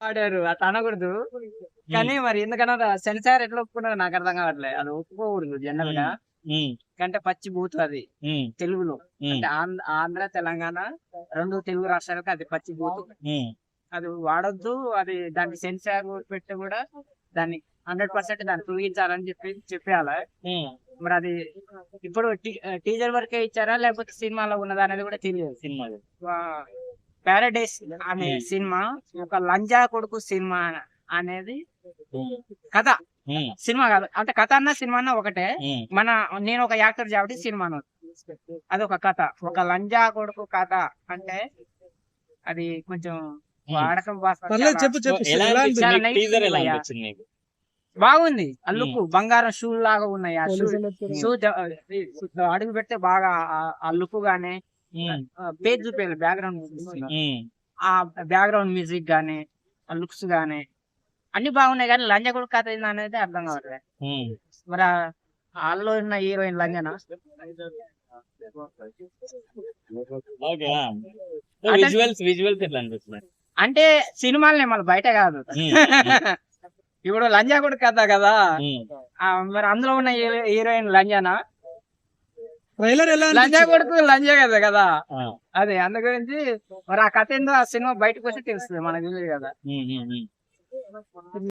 ఆడారు అట్లా అనకూడదు. కానీ మరి ఎందుకన్నా సెన్సార్ ఎట్లా ఒప్పుకున్నారో నాకు అర్థం కావట్లేదు అది ఒప్పుకోకూడదు జనరల్గా కంటే పచ్చి బూత్ అది. తెలుగులో. అంటే ఆంధ్ర తెలంగాణ రెండు తెలుగు రాష్ట్రాలకు అది పచ్చి బూత్. అది వాడొద్దు. అది దానికి సెన్సార్ పెట్టి కూడా దాన్ని హండ్రెడ్ పర్సెంట్ దాన్ని తొలగించాలని చెప్పి చెప్పేయాలి మరి అది ఇప్పుడు టీజర్ వరకే ఇచ్చారా? లేకపోతే సినిమాలో ఉన్నదా అనేది కూడా తెలియదు. సినిమాది పారాడైస్ అనే Hmm. సినిమా ఒక లంజా కొడుకు సినిమా అనేది ఉమ్, కథ. ఉమ్, సినిమా కాదు. అంటే కథ అన్న సినిమా అన్న ఒకటే. మన నేను ఒక యాక్టర్ కాబట్టి సినిమా అన్నది. అది ఒక కథ. ఒక లంజా కొడుకు కథ అంటే అది కొంచెం వాడకం బాగుంది. ఆ లుక్ బంగారం షూ లాగా ఉన్నాయి ఆ షూ అడుగు పెడితే బాగా ఆ- ఆ లుక్ గానే పేజ్ చూపించాలి బ్యాక్గ్రౌండ్ ఆ బ్యాక్గ్రౌండ్ మ్యూజిక్ గానీ ఆ లుక్స్ గానీ అన్ని బాగున్నాయి కానీ లంజ కూడా కథ ఏంది అనేది అర్థం కావట్లేదు. మరి వాళ్ళలో ఉన్న హీరోయిన్ లంజన? అంటే- విజువల్స్ విజువల్స్ ఎట్లా అనిపిస్తున్నాయి? అంటే సినిమాలనే మళ్ళీ బయట కాదు. ఇప్పుడు లంజా కూడా కథ కదా. మరి అందులో ఉన్న హీరో- హీరోయిన్ లంజన? ట్రైలర్ ఎలా లంజా? కొడుకు లంజా కదా కదా అదే అందు గురించి మరి ఆ కథ ఏందో ఆ సినిమా బయటకు వస్తే తెలుస్తుంది మనకు తెలియదు కదా.